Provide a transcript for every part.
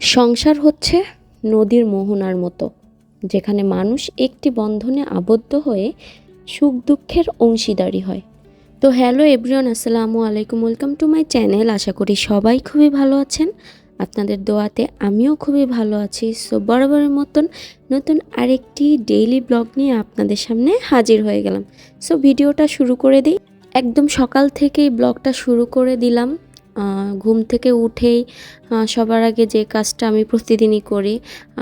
সংসার হচ্ছে নদীর মোহনার মতো, যেখানে মানুষ একটি বন্ধনে আবদ্ধ হয়ে সুখ দুঃখের অংশীদারি হয়। তো হ্যালো এভরিওয়ান, আসসালামু আলাইকুম, ওয়েলকাম টু মাই চ্যানেল। আশা করি সবাই খুবই ভালো আছেন। আপনাদের দোয়াতে আমিও খুবই ভালো আছি। সো বরাবরের মতন নতুন আরেকটি ডেইলি ব্লগ নিয়ে আপনাদের সামনে হাজির হয়ে গেলাম। সো ভিডিওটা শুরু করে দিই। একদম সকাল থেকেই ব্লগটা শুরু করে দিলাম। ঘুম থেকে উঠেই সবার আগে যে কাজটা আমি প্রতিদিনই করি,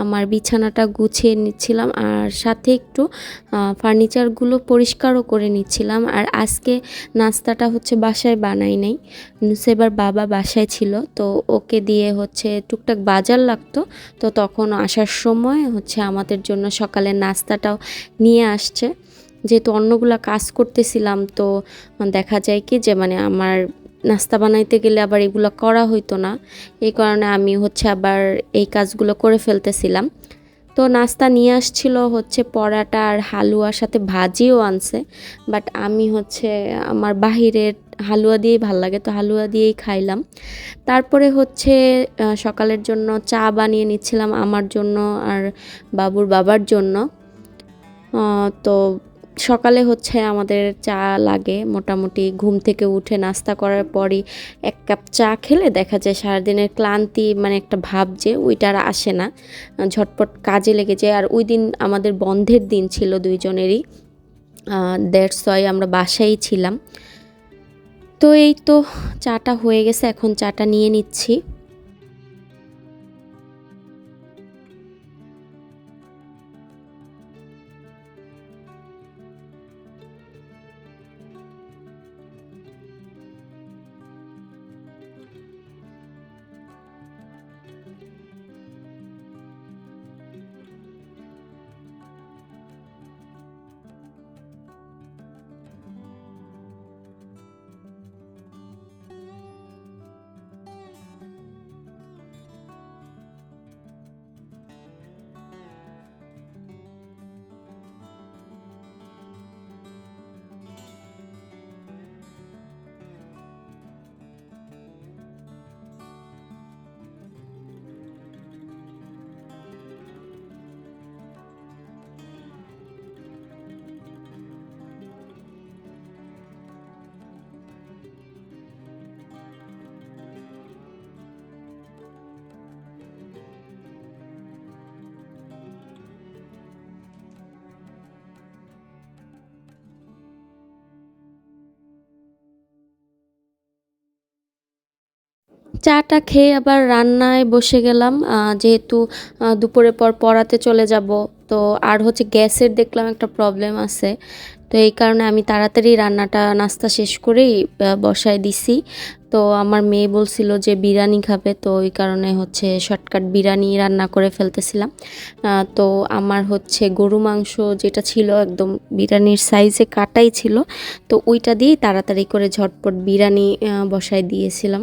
আমার বিছানাটা গুছিয়ে নিচ্ছিলাম আর সাথে একটু ফার্নিচারগুলো পরিষ্কারও করে নিচ্ছিলাম। আর আজকে নাস্তাটা হচ্ছে বাসায় বানাই নাই। সেবার বাবা বাসায় ছিল, তো ওকে দিয়ে হচ্ছে টুকটাক বাজার লাগতো। তো তখন আসার সময় হচ্ছে আমাদের জন্য সকালের নাস্তাটাও নিয়ে আসছে। যেহেতু অন্যগুলা কাজ করতেছিলাম, তো দেখা যায় কি যে মানে আমার নাস্তা বানাইতে গেলে আবার এগুলো করা হইতো না। এই কারণে আমি হচ্ছে আবার এই কাজগুলো করে ফেলতেছিলাম। তো নাস্তা নিয়ে আসছিল হচ্ছে পরাটা আর হালুয়ার সাথে ভাজিও আনছে। বাট আমি হচ্ছে আমার বাহিরের হালুয়া দিয়েই ভালো লাগে, তো হালুয়া দিয়েই খাইলাম। তারপরে হচ্ছে সকালের জন্য চা বানিয়ে নিচ্ছিলাম আমার জন্য আর বাবুর বাবার জন্য। তো সকালে হচ্ছে আমাদের চা লাগে, মোটামুটি ঘুম থেকে উঠে নাস্তা করার পরই এক কাপ চা খেলে দেখা যায় সারাদিনের ক্লান্তি মানে একটা ভাব যে ওইটা আর আসে না, ঝটপট কাজে লেগে যায়। আর ওই দিন আমাদের বন্ধের দিন ছিল দুইজনেরই দ্যাটস ওয়াই আমরা বাসায় ছিলাম। তো এই তো চাটা হয়ে গেছে, এখন চাটা নিয়ে নিচ্ছি। চাটা খেয়ে আবার রান্নায় বসে গেলাম। যেহেতু আহ, দুপুরের পর পড়াতে চলে যাব তো আর হচ্ছে গ্যাসের দেখলাম একটা প্রবলেম আছে। তো এই কারণে আমি তাড়াতাড়ি রান্নাটা নাস্তা শেষ করেই বসায় দিছি। তো আমার মেয়ে বলছিল যে বিরিয়ানি খাবে তো ওই কারণে হচ্ছে শর্টকাট বিরিয়ানি রান্না করে ফেলতেছিলাম। তো আমার হচ্ছে গরু মাংস যেটা ছিল একদম বিরিয়ানির সাইজে কাটাই ছিল তো ওইটা দিয়েই তাড়াতাড়ি করে ঝটপট বিরিয়ানি বসায় দিয়েছিলাম।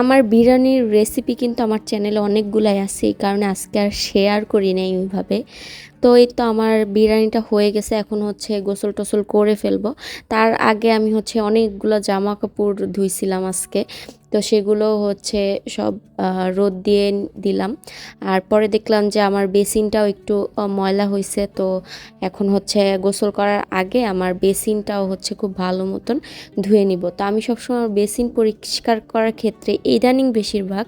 আমার বিরিয়ানির রেসিপি কিন্তু আমার চ্যানেলে অনেকগুলাই আছে, এই কারণে আজকে আর শেয়ার করি নাই ওইভাবে। তো এই তো আমার বিরিয়ানিটা হয়ে গেছে, এখন হচ্ছে গোসল টোসল করে ফেলব। তার আগে আমি হচ্ছে অনেকগুলো জামা কাপড় ধুইছিলাম আজকে। তো সেগুলো হচ্ছে সব রোদ দিয়ে দিলাম। আর পরে দেখলাম যে আমার বেসিনটাও একটু ময়লা হয়েছে তো এখন হচ্ছে গোসল করার আগে আমার বেসিনটাও হচ্ছে খুব ভালো মতন ধুয়ে নিব। তো আমি সবসময় বেসিন পরিষ্কার করার ক্ষেত্রে ইদানিং বেশিরভাগ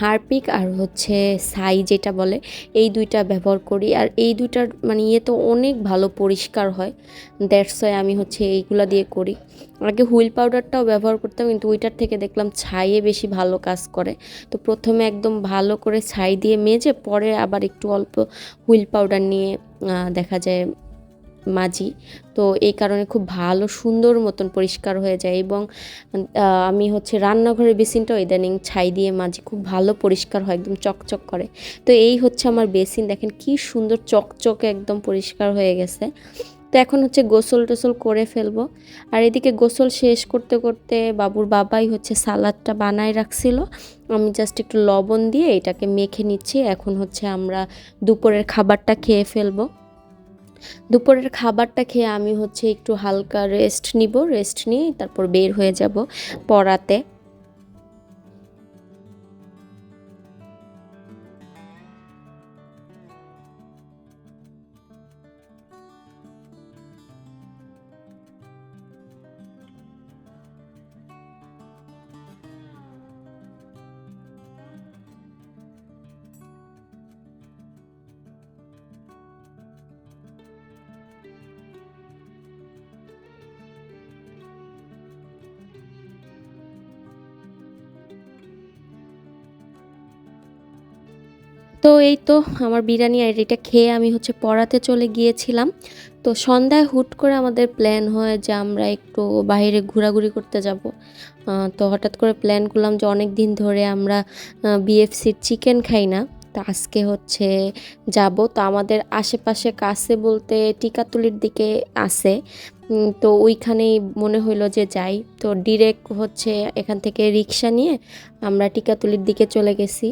হারপিক আর হচ্ছে ছাই যেটা বলে, এই দুইটা ব্যবহার করি। আর এই দুইটার মানে ইয়ে তো অনেক ভালো পরিষ্কার হয়। দ্যাটস আমি হচ্ছে এইগুলা দিয়ে করি। আগে হুইল পাউডারটাও ব্যবহার করতাম, কিন্তু ওইটার থেকে দেখলাম ছাইয়ে বেশি ভালো কাজ করে। তো প্রথমে একদম ভালো করে ছাই দিয়ে মেজে পরে আবার একটু অল্প হুইল পাউডার নিয়ে দেখা যায় মাজি। তো এই কারণে খুব ভালো, সুন্দর মতন পরিষ্কার হয়ে যায় এবং আমি হচ্ছে রান্নাঘরের বেসিনটাও ইদানিং ছাই দিয়ে মাজি, খুব ভালো পরিষ্কার হয়, একদম চকচক করে। তো এই হচ্ছে আমার বেসিন, দেখেন কি সুন্দর চকচকে একদম পরিষ্কার হয়ে গেছে। তো এখন হচ্ছে গোসল টোসল করে ফেলব। আর এদিকে গোসল শেষ করতে করতে বাবুর বাবাই হচ্ছে সালাদটা বানায় রাখছিল। আমি জাস্ট একটু লবণ দিয়ে এটাকে মেখে নিচ্ছি। এখন হচ্ছে আমরা দুপুরের খাবারটা খেয়ে ফেলব। দুপুরের খাবারটা খেয়ে আমি হচ্ছে একটু হালকা রেস্ট নিব। রেস্ট নিয়ে তারপর বের হয়ে যাব পড়াতে। তো এই তো আমার বিরিয়ানি আর এটা খেয়ে আমি হচ্ছে পড়াতে চলে গিয়েছিলাম। তো সন্ধ্যায় হুট করে আমাদের প্ল্যান হয় যে আমরা একটু বাইরে ঘোরাঘুরি করতে যাব। তো হঠাৎ করে প্ল্যান করলাম যে অনেক দিন ধরে আমরা বিএফসির চিকেন খাই না। তো আজকে হচ্ছে যাব। তো আমাদের আশেপাশে কাছে বলতে টিকাতুলির দিকে আছে। তো ওইখানেই মনে হইল যে যাই। তো ডিরেক্ট হচ্ছে এখান থেকে রিক্সা নিয়ে আমরা টিকাতুলির দিকে চলে গেছি।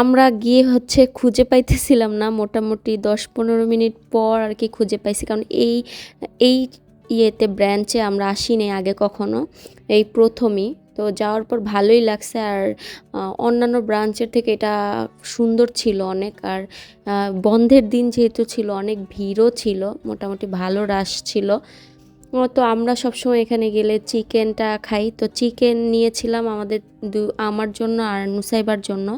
আমরা গিয়ে হচ্ছে খুঁজে পাইতেছিলাম না, মোটামুটি দশ পনেরো মিনিট পর আর কি খুঁজে পাইছি। কারণ এই এই ইয়েতে ব্রাঞ্চে আমরা আসিনি আগে কখনো, এই প্রথমই। তো যাওয়ার পর ভালোই লাগছে আর অন্যান্য ব্রাঞ্চের থেকে এটা সুন্দর ছিল অনেক। আর বন্ধের দিন যেহেতু ছিল, অনেক ভিড়ও ছিল, মোটামুটি ভালো রাশ ছিল। তো আমরা সবসময় এখানে গেলে চিকেনটা খাই। তো চিকেন নিয়েছিলাম আমাদের দু, আমার জন্য আর নুসাইবার জন্য।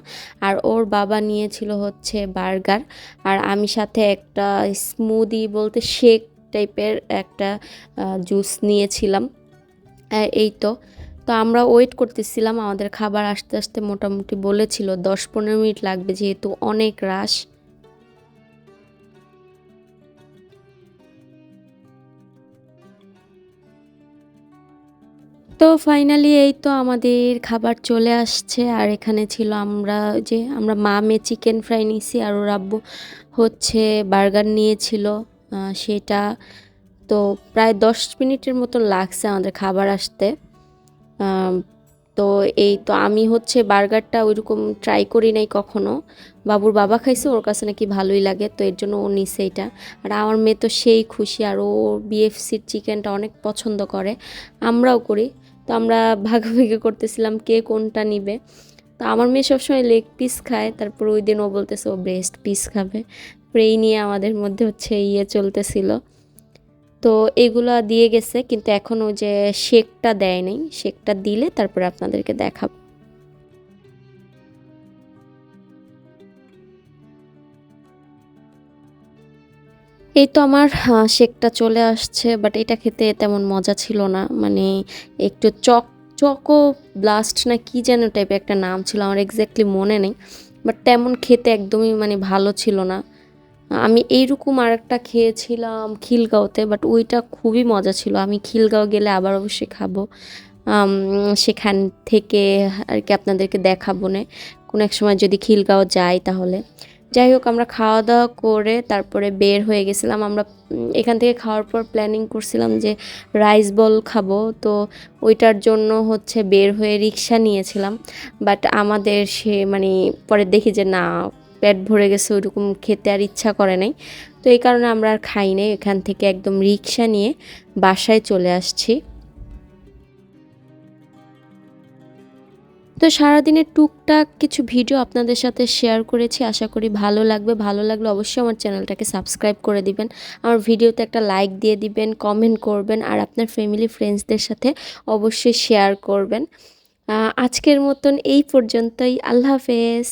আর ওর বাবা নিয়েছিল হচ্ছে বার্গার। আর আমি সাথে একটা স্মুদি বলতে শেক টাইপের একটা জুস নিয়েছিলাম। এই তো। তো আমরা ওয়েট করতেছিলাম, আমাদের খাবার আস্তে আস্তে মোটামুটি বলেছিল দশ পনেরো মিনিট লাগবে যেহেতু অনেক রাশ। তো ফাইনালি এই তো আমাদের খাবার চলে আসছে। আর এখানে ছিল আমরা যে আমরা মা মেয়ে চিকেন ফ্রাই নিয়েছি আর ওর আব্বু হচ্ছে বার্গার নিয়েছিল সেটা। তো প্রায় দশ মিনিটের মতন লাগছে আমাদের খাবার আসতে। তো এই তো আমি হচ্ছে বার্গারটা ওইরকম ট্রাই করি নাই কখনো। বাবুর বাবা খাইছে, ওর কাছে নাকি ভালোই লাগে, তো এর জন্য ও নিছে এটা। আর আমার মেয়ে তো সেই খুশি, আর ও বিএফসির চিকেনটা অনেক পছন্দ করে। আমরাও করি। তো আমরা ভাগাভাগি করতেছিলাম কে কোনটা নিবে। তো আমার মেয়ে সবসময় লেগ পিস খায়, তারপর ওই দিন ও বলতেছে ও ব্রেস্ট পিস খাবে। প্রেই নিয়ে আমাদের মধ্যে হচ্ছে ইয়ে চলতেছিল। তো এগুলো দিয়ে গেছে, কিন্তু এখনও যে শেকটা দেয় নাই শেকটা দিলে তারপরে আপনাদেরকে দেখাবো। এই তো আমার শেকটা চলে আসছে বাট এটা খেতে তেমন মজা ছিল না। মানে একটু চক, চকো ব্লাস্ট না কি যেন টাইপের একটা নাম ছিল, আমার এক্স্যাক্টলি মনে নেই। বাট তেমন খেতে একদমই মানে ভালো ছিল না। আমি এইরকম আর একটা খেয়েছিলাম খিলগাঁওতে বাট ওইটা খুবই মজা ছিল। আমি খিলগাঁও গেলে আবার অবশ্যই খাব। সেখান থেকে আর কি আপনাদেরকে দেখাবো না। কোনো এক সময় যদি খিলগাঁও যাই তাহলে। যাই হোক, আমরা খাওয়া দাওয়া করে তারপরে বের হয়ে গেছিলাম। আমরা এখান থেকে খাওয়ার পর প্ল্যানিং করছিলাম যে রাইস বল খাব। তো ওইটার জন্য হচ্ছে বের হয়ে রিক্সা নিয়েছিলাম। বাট আমাদের সে মানে পরে দেখি যে না, পেট ভরে গেছে, ওইরকম খেতে আর ইচ্ছা করে নাই। তো এই কারণে আমরা আর খাই নাই। এখান থেকে একদম রিক্সা নিয়ে বাসায় চলে আসছি। তো সারাদিনের টুকটাক কিছু ভিডিও আপনাদের সাথে শেয়ার করেছি। আশা করি ভালো লাগবে। ভালো লাগলে অবশ্যই আমার চ্যানেলটাকে সাবস্ক্রাইব করে দিবেন। আমার ভিডিওতে একটা লাইক দিয়ে দিবেন কমেন্ট করবেন আর আপনার ফ্যামিলি ফ্রেন্ডসদের সাথে অবশ্যই শেয়ার করবেন। আজকের মতন এই পর্যন্তই। আল্লাহ হাফেজ।